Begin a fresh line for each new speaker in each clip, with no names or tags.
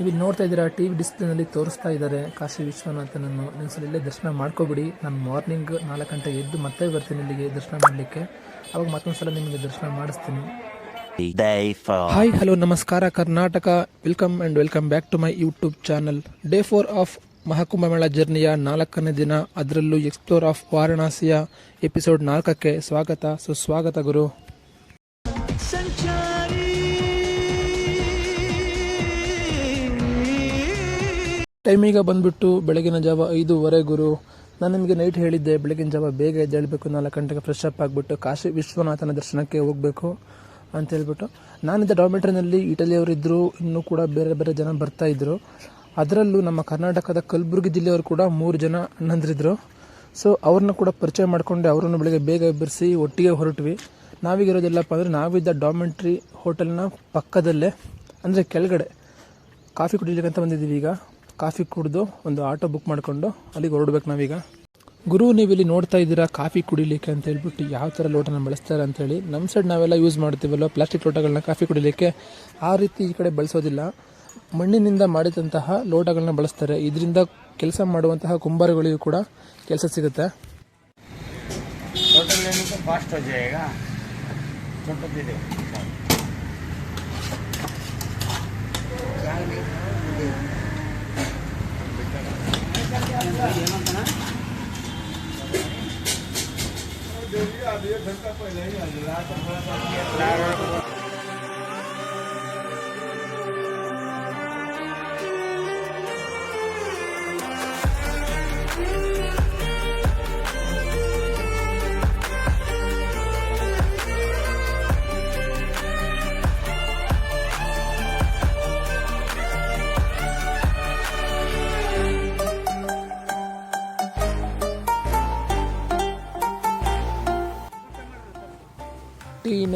ನೀವು ಇಲ್ಲಿ ನೋಡ್ತಾ ಇದ್ದೀರಾ ಟಿ ವಿ ಡಿಸ್ಪ್ಲೇನಲ್ಲಿ ತೋರಿಸ್ತಾ ಇದ್ದಾರೆ ಕಾಶಿ ವಿಶ್ವನಾಥನನ್ನು. ನೀವು ಸಲ ಇಲ್ಲೇ ದರ್ಶನ ಮಾಡ್ಕೋಬಿಡಿ. ನಾನು ಮಾರ್ನಿಂಗ್ ನಾಲ್ಕು ಗಂಟೆ ಎದ್ದು ಮತ್ತೆ ಬರ್ತೀನಿ ಇಲ್ಲಿಗೆ ದರ್ಶನ ಮಾಡಲಿಕ್ಕೆ. ಅವಾಗ ಮತ್ತೊಂದು ಸಲ ನಿಮಗೆ ದರ್ಶನ ಮಾಡಿಸ್ತೀನಿ. ಹಾಯ್ ಹಲೋ ನಮಸ್ಕಾರ Karnataka. Welcome and welcome back to my YouTube channel day four of Maha Kumbh Mela ಜರ್ನಿಯ ನಾಲ್ಕನೇ ದಿನ. ಅದರಲ್ಲೂ ಎಕ್ಸ್ಪ್ಲೋರ್ ಆಫ್ ವಾರಣಾಸಿಯ ಎಪಿಸೋಡ್ ನಾಲ್ಕಕ್ಕೆ ಸ್ವಾಗತ. ಸುಸ್ವಾಗತ ಗುರು. ಟೈಮ್ ಈಗ ಬಂದ್ಬಿಟ್ಟು ಬೆಳಗಿನ ಜಾವ ಐದೂವರೆ ಗುರು. ನಾನು ನಿಮಗೆ ನೈಟ್ ಹೇಳಿದ್ದೆ, ಬೆಳಗಿನ ಜಾವ ಬೇಗ ಎದ್ದೇಳಬೇಕು ನಾಲ್ಕು ಗಂಟೆಗೆ ಫ್ರೆಶ್ ಅಪ್ ಆಗಿಬಿಟ್ಟು ಕಾಶಿ ವಿಶ್ವನಾಥನ ದರ್ಶನಕ್ಕೆ ಹೋಗಬೇಕು ಅಂತ ಹೇಳ್ಬಿಟ್ಟು. ನಾನಿದ್ದ ಡಾರ್ಮೆಟ್ರಿನಲ್ಲಿ ಇಟಲಿಯವರಿದ್ದರು ಇನ್ನೂ ಕೂಡ ಬೇರೆ ಬೇರೆ ಜನ ಬರ್ತಾ ಇದ್ರು. ಅದರಲ್ಲೂ ನಮ್ಮ ಕರ್ನಾಟಕದ ಕಲಬುರಗಿ ಜಿಲ್ಲೆಯವರು ಕೂಡ ಮೂರು ಜನ ಅಣ್ಣಂದ್ರಿದ್ರು ಸೊ ಅವ್ರನ್ನ ಕೂಡ ಪರಿಚಯ ಮಾಡಿಕೊಂಡು, ಅವರನ್ನು ಬೆಳಗ್ಗೆ ಬೇಗ ಎಬ್ಬರಿಸಿ ಒಟ್ಟಿಗೆ ಹೊರಟ್ವಿ. ನಾವೀಗಿರೋದಿಲ್ಲಪ್ಪ ಅಂದರೆ ನಾವಿದ್ದ ಡಾಮೆಂಟ್ರಿ ಹೋಟೆಲ್ನ ಪಕ್ಕದಲ್ಲೇ, ಅಂದರೆ ಕೆಳಗಡೆ. ಕಾಫಿ ಕುಡಿಲಿಕ್ಕೆ ಅಂತ ಬಂದಿದ್ದೀವಿ ಈಗ. ಕಾಫಿ ಕುಡಿದು ಒಂದು ಆಟೋ ಬುಕ್ ಮಾಡಿಕೊಂಡು ಅಲ್ಲಿಗೆ ಹೊರಡ್ಬೇಕು ನಾವೀಗ. ಗುರು ನೀವು ಇಲ್ಲಿ ನೋಡ್ತಾ ಇದ್ದೀರಾ ಕಾಫಿ ಕುಡಿಲಿಕ್ಕೆ ಅಂತ ಹೇಳ್ಬಿಟ್ಟು ಯಾವ ಥರ ಲೋಟನ ಬಳಸ್ತಾರೆ ಅಂತೇಳಿ ನಮ್ಮ ಸೈಡ್ ನಾವೆಲ್ಲ ಯೂಸ್ ಮಾಡ್ತೀವಲ್ಲ ಪ್ಲಾಸ್ಟಿಕ್ ಲೋಟಗಳನ್ನ ಕಾಫಿ ಕುಡಿಲಿಕ್ಕೆ. ಆ ರೀತಿ ಈ ಕಡೆ ಬಳಸೋದಿಲ್ಲ. ಮಣ್ಣಿನಿಂದ ಮಾಡಿದಂತಹ ಲೋಟಗಳನ್ನ ಬಳಸ್ತಾರೆ. ಇದರಿಂದ ಕೆಲಸ ಮಾಡುವಂತಹ ಕುಂಬಾರಗಳಿಗೂ ಕೂಡ ಕೆಲಸ ಸಿಗುತ್ತೆ.
ಈಗ? पहले ही।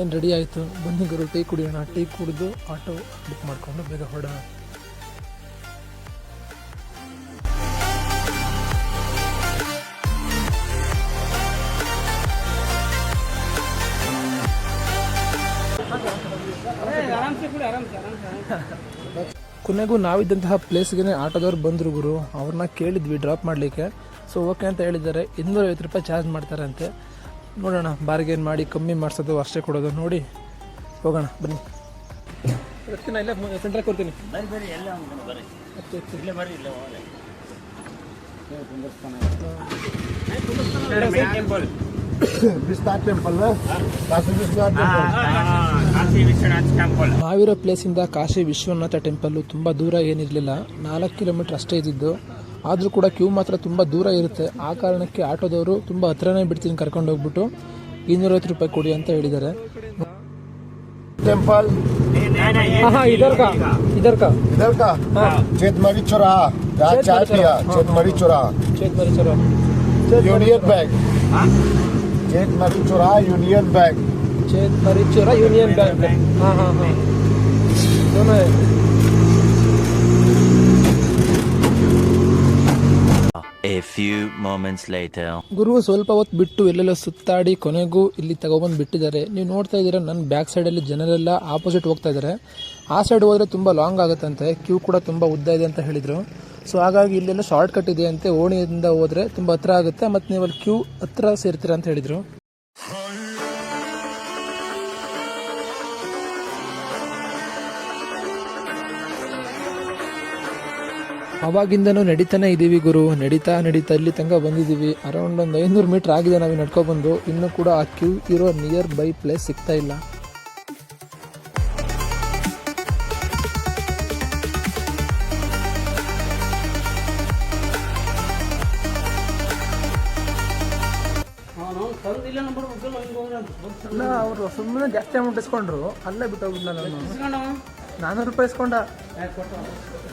ಟ್ರೈನ್ ರೆಡಿ ಆಯಿತು? ಗುರು, ಟೀ ಕುಡಿಯೋಣ. ಟೀ ಕುಡಿದು ಆಟೋ ಬುಕ್ ಮಾಡಿಕೊಂಡು ಬೇಗ ಹೊರಡೋಣ. ಕೊನೆಗೂ ನಾವಿದ್ದಂತಹ ಪ್ಲೇಸ್ಗೆ ಆಟೋದವ್ರು ಬಂದರು ಗುರು. ಅವ್ರನ್ನ ಕೇಳಿದ್ವಿ ಡ್ರಾಪ್ ಮಾಡಲಿಕ್ಕೆ. ಸೊ ಓಕೆ ಅಂತ ಹೇಳಿದ್ದಾರೆ. ಇನ್ನೂರೈವತ್ತು ರೂಪಾಯಿ ಚಾರ್ಜ್ ಮಾಡ್ತಾರಂತೆ. ನೋಡೋಣ ಬಾರ್ಗೇನ್ ಮಾಡಿ ಕಮ್ಮಿ ಮಾಡಿಸೋದು ಅಷ್ಟೇ ಕೊಡೋದು ನೋಡಿ. ಹೋಗೋಣ ಬನ್ನಿ. ಬರ್ತೀನಿ ಇಲ್ಲ ಸೆಂಟ್ರಿಗೆ ಕೊಡ್ತೀನಿ. ನಾವಿರೋ ಪ್ಲೇಸಿಂದ ಕಾಶಿ ವಿಶ್ವನಾಥ ಟೆಂಪಲ್ಲು ತುಂಬ ದೂರ ಏನಿರಲಿಲ್ಲ. ನಾಲ್ಕು ಕಿಲೋಮೀಟ್ರ್ ಅಷ್ಟೇ ಇದ್ದಿದ್ದು. ಆದರೂ ಕೂಡ ಕ್ಯೂ ಮಾತ್ರ ತುಂಬ ದೂರ ಇರುತ್ತೆ ಆ ಕಾರಣಕ್ಕೆ ಆಟೋದವರು ತುಂಬ ಹತ್ರನೇ ಬಿಡ್ತೀನಿ ಕರ್ಕೊಂಡು ಹೋಗ್ಬಿಟ್ಟು ಇನ್ನೂರೈವತ್ತು ರೂಪಾಯಿ ಕೊಡಿ ಅಂತ ಹೇಳಿದ್ದಾರೆ
टेम्पल
ಇದರ್ ಕಾ ಇದರ್ ಕಾ
इधर का चेतमरी चौराहा जहाँ
चेतमरी
चाय पिया
चौराहा, हाँ,
चेतमरी चौराहा
ಚೇತ್ ಮರಿ ಚಲೋ
यूनियन बैंक चेतमरी चौराहा यूनियन बैंक
चेत मरीचोरा यूनियन बैंक हाँ हाँ हाँ दोनों है
A ಫ್ಯೂ ಮೊಮೆಂಟ್ಸ್ later.
ಗುರು ಸ್ವಲ್ಪ ಹೊತ್ತು ಬಿಟ್ಟು ಎಲ್ಲೆಲ್ಲೋ ಸುತ್ತಾಡಿ ಕೊನೆಗೂ ಇಲ್ಲಿ ತಗೊಬಂದು ಬಿಟ್ಟಿದ್ದಾರೆ. ನೀವು ನೋಡ್ತಾ ಇದ್ದೀರಾ ನನ್ನ ಬ್ಯಾಕ್ ಸೈಡಲ್ಲಿ ಜನರೆಲ್ಲ ಆಪೋಸಿಟ್ ಹೋಗ್ತಾ ಇದ್ದಾರೆ. ಆ ಸೈಡ್ ಹೋದರೆ ತುಂಬ ಲಾಂಗ್ ಆಗುತ್ತಂತೆ ಕ್ಯೂ ಕೂಡ ತುಂಬ ಉದ್ದ ಇದೆ ಅಂತ ಹೇಳಿದರು. ಸೊ ಹಾಗಾಗಿ ಇಲ್ಲೆಲ್ಲ ಶಾರ್ಟ್ ಕಟ್ ಇದೆ ಅಂತೆ ಓಣಿಯಿಂದ ಹೋದರೆ ತುಂಬ ಹತ್ರ ಆಗುತ್ತೆ ಮತ್ತು ನೀವು ಅಲ್ಲಿ ಕ್ಯೂ ಹತ್ರ ಸೇರ್ತೀರಾ ಅಂತ ಹೇಳಿದರು. ಅವಾಗಿಂದನೂ ನಡೀತಾನೆ ಇದ್ದೀವಿ ಗುರು. ನಡೀತಾ ನಡೀತಾ ಇಲ್ಲಿ ತನಕ ಬಂದಿದ್ದೀವಿ ಅರೌಂಡ್ ಒಂದು ಐನೂರು ಮೀಟ್ರ್ ಆಗಿದೆ ನಾವು ನಡ್ಕೊಬಂದು ಇನ್ನೂ ಕೂಡ ಆ ಕ್ಯೂ ಇರೋ ನಿಯರ್ ಬೈ ಪ್ಲೇಸ್ ಸಿಗ್ತಾ ಇಲ್ಲ. ಅವರು ಸುಮ್ಮನೆ ಜಾಸ್ತಿ ಅಮೌಂಟ್ ಇಸ್ಕೊಂಡ್ರು. ಅಲ್ಲೇ ಬಿಟ್ಟು ಹೋಗಿದ್ನಲ್ಲ ನಾನು ನಾನ್ನೂರು ರೂಪಾಯಿ ಇಸ್ಕೊಂಡ.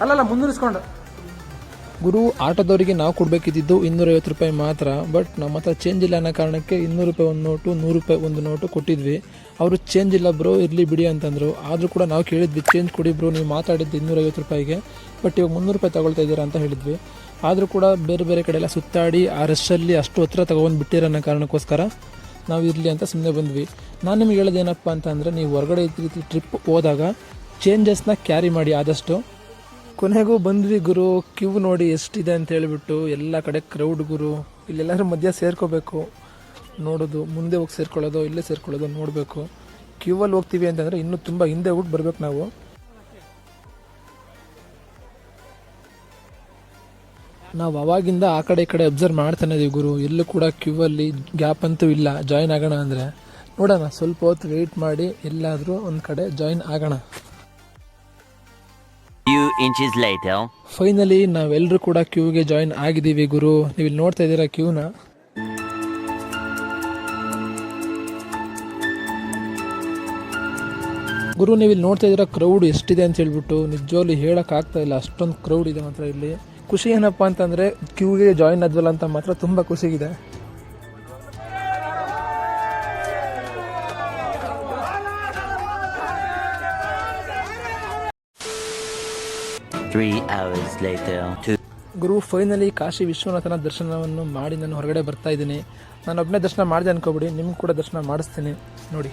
ಅಲ್ಲಲ್ಲ ಮುನ್ನೂರು ಇಸ್ಕೊಂಡ. ಗುರು ಆಟೋದವರಿಗೆ ನಾವು ಕೊಡಬೇಕಿದ್ದು ಇನ್ನೂರೈವತ್ತು ರೂಪಾಯಿ ಮಾತ್ರ ಬಟ್ ನಮ್ಮ ಹತ್ರ ಚೇಂಜ್ ಇಲ್ಲ ಅನ್ನೋ ಕಾರಣಕ್ಕೆ ಇನ್ನೂರು ರೂಪಾಯಿ ಒಂದು ನೋಟು, ನೂರು ರೂಪಾಯಿ ಒಂದು ನೋಟು ಕೊಟ್ಟಿದ್ವಿ. ಅವರು ಚೇಂಜ್ ಇಲ್ಲ ಬ್ರೋ ಇರಲಿ ಬಿಡಿ ಅಂತಂದರು. ಆದರೂ ಕೂಡ ನಾವು ಕೇಳಿದ್ವಿ ಚೇಂಜ್ ಕೊಡಿ ಬ್ರೋ ನೀವು ಮಾತಾಡಿದ್ದು ಇನ್ನೂರೈವತ್ತು ರೂಪಾಯಿಗೆ ಬಟ್ ಇವಾಗ ಮುನ್ನೂರು ರೂಪಾಯಿ ತಗೊಳ್ತಾ ಇದ್ದೀರಾ ಅಂತ ಹೇಳಿದ್ವಿ. ಆದರೂ ಕೂಡ ಬೇರೆ ಬೇರೆ ಕಡೆ ಎಲ್ಲ ಸುತ್ತಾಡಿ, ಆ ರಶಲ್ಲಿ ಅಷ್ಟು ಹತ್ರ ತಗೊಂಡು ಬಿಟ್ಟಿರೋ ಅನ್ನೋ ಕಾರಣಕ್ಕೋಸ್ಕರ ನಾವು ಇರಲಿ ಅಂತ ಸುಮ್ಮನೆ ಬಂದ್ವಿ. ನಾನು ನಿಮ್ಗೆ ಹೇಳೋದೇನಪ್ಪ ಅಂತಂದರೆ, ನೀವು ಹೊರಗಡೆ ರೀತಿ ಟ್ರಿಪ್ ಹೋದಾಗ ಚೇಂಜಸ್ನ ಕ್ಯಾರಿ ಮಾಡಿ ಆದಷ್ಟು ಕೊನೆಗೂ ಬಂದ್ವಿ ಗುರು, ಕ್ಯೂ ನೋಡಿ ಎಷ್ಟಿದೆ ಅಂತ ಹೇಳಿಬಿಟ್ಟು ಎಲ್ಲ ಕಡೆ ಕ್ರೌಡ್ ಗುರು ಇಲ್ಲೆಲ್ಲರೂ ಮಧ್ಯ ಸೇರ್ಕೋಬೇಕು. ನೋಡೋದು, ಮುಂದೆ ಹೋಗಿ ಸೇರ್ಕೊಳ್ಳೋದು, ಇಲ್ಲೇ ಸೇರ್ಕೊಳ್ಳೋದು ನೋಡಬೇಕು. ಕ್ಯೂ ಅಲ್ಲಿ ಹೋಗ್ತೀವಿ ಅಂತಂದರೆ ಇನ್ನೂ ತುಂಬ ಹಿಂದೆ ಹೋಗ್ಬಿಟ್ಟು ಬರ್ಬೇಕು ನಾವು. ನಾವು ಅವಾಗಿಂದ ಆ ಕಡೆ ಈ ಕಡೆ ಅಬ್ಸರ್ವ್ ಮಾಡ್ತಾನೆ ಇದೀವಿ ಗುರು. ಎಲ್ಲೂ ಕೂಡ ಕ್ಯೂ ಅಲ್ಲಿ ಗ್ಯಾಪ್ ಅಂತೂ ಇಲ್ಲ. ಜಾಯಿನ್ ಆಗೋಣ ಅಂದರೆ. ನೋಡೋಣ, ಸ್ವಲ್ಪ ಹೊತ್ತು ವೆಯ್ಟ್ ಮಾಡಿ, ಎಲ್ಲಾದರೂ ಒಂದು ಕಡೆ ಜಾಯಿನ್ ಆಗೋಣ.
Inches later.
ಫೈನಲಿ ನಾವೆಲ್ಲರೂ ಕೂಡ ಕ್ಯೂಗೆ ಜಾಯಿನ್ ಆಗಿದ್ದೀವಿ ಗುರು. ನೀವು ಇಲ್ಲಿ ನೋಡ್ತಾ ಇದ್ದೀರಾ ಕ್ಯೂನ ಗುರು ನೀವು ಇಲ್ಲಿ ನೋಡ್ತಾ ಇದ್ದೀರಾ ಕ್ರೌಡ್ ಎಷ್ಟಿದೆ ಅಂತ ಹೇಳ್ಬಿಟ್ಟು. ನಿಜವಾಗ್ಲೂ ಹೇಳಕ್ ಆಗ್ತಾ ಇಲ್ಲ. ಅಷ್ಟೊಂದು ಕ್ರೌಡ್ ಇದೆ ಮಾತ್ರ ಇಲ್ಲಿ. ಖುಷಿ ಏನಪ್ಪಾ ಅಂತಂದ್ರೆ ಕ್ಯೂಗೆ ಜಾಯಿನ್ ಆದ್ವಲ್ಲ ಅಂತ ಮಾತ್ರ ತುಂಬಾ ಖುಷಿಗಿದೆ.
Three hours later.
ಗುರು ಫೈನಲಿ ಕಾಶಿ ವಿಶ್ವನಾಥನ ದರ್ಶನವನ್ನು ಮಾಡಿ ನಾನು ಹೊರಗಡೆ ಬರ್ತಾ ಇದ್ದೀನಿ. ನಾನು ಒಬ್ಬನೇ ದರ್ಶನ ಮಾಡಿದೆ ಅನ್ಕೋಬಿಡಿ, ನಿಮ್ಗೆ ಕೂಡ ದರ್ಶನ ಮಾಡಿಸ್ತೀನಿ. ನೋಡಿ.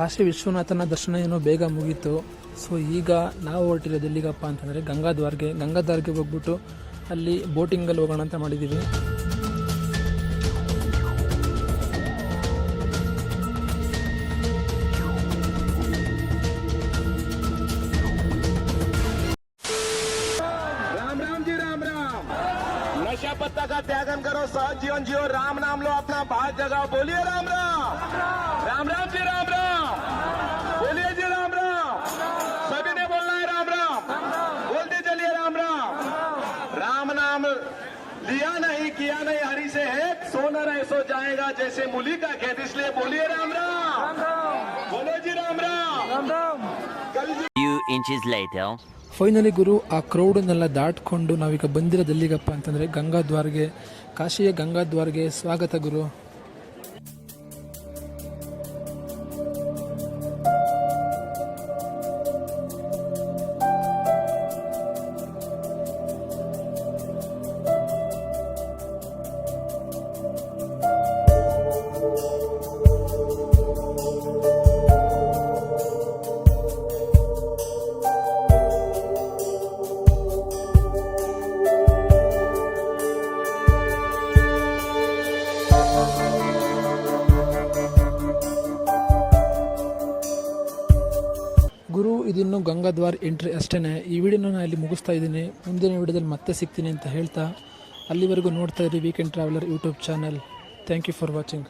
ಕಾಶಿ ವಿಶ್ವನಾಥನ ದರ್ಶನ ಏನೋ ಬೇಗ ಮುಗೀತು ಸೊ ಈಗ ನಾವು ಹೊರಟಿರೋದು ಎಲ್ಲಿಗಪ್ಪ ಅಂತಂದರೆ ಗಂಗಾದ್ವಾರ್ಗೆ ಗಂಗಾದ್ವಾರ್ಗೆ ಹೋಗ್ಬಿಟ್ಟು ಅಲ್ಲಿ ಬೋಟಿಂಗಲ್ಲಿ ಹೋಗೋಣ ಅಂತ ಮಾಡಿದ್ದೀವಿ
राम राम जी राम राम नशा पत्ता का त्यागन करो सहज जीवन जियो राम नाम लो अपना बात जगह बोलिए राम राम राम राम जी राम राम जैसे मूली का खेत इसलिए बोलिए राम राम बोलो जी राम राम कल जी
Few inches later.
ಫೈನಲಿ ಗುರು ಆ ಕ್ರೌಡನ್ನೆಲ್ಲ ದಾಟ್ಕೊಂಡು ನಾವೀಗ ಬಂದಿರೋದು ಎಲ್ಲಿಗಪ್ಪ ಅಂತಂದರೆ ಗಂಗಾದ್ವಾರ್ಗೆ ಕಾಶಿಯ ಗಂಗಾದ್ವಾರ್ಗೆ ಸ್ವಾಗತ ಗುರು ಗುರು, ಇದಿನ್ನು ಗಂಗಾದ್ವಾರ್ ಎಂಟ್ರಿ ಅಷ್ಟೇ ಈ ವಿಡಿಯೋನ ನಾನು ಇಲ್ಲಿ ಮುಗಿಸ್ತಾ ಇದ್ದೀನಿ. ಮುಂದಿನ ವಿಡಿಯೋದಲ್ಲಿ ಮತ್ತೆ ಸಿಗ್ತೀನಿ ಅಂತ ಹೇಳ್ತಾ ಅಲ್ಲಿವರೆಗೂ ನೋಡ್ತಾ ಇರಿ weekend traveller YouTube channel thank you for watching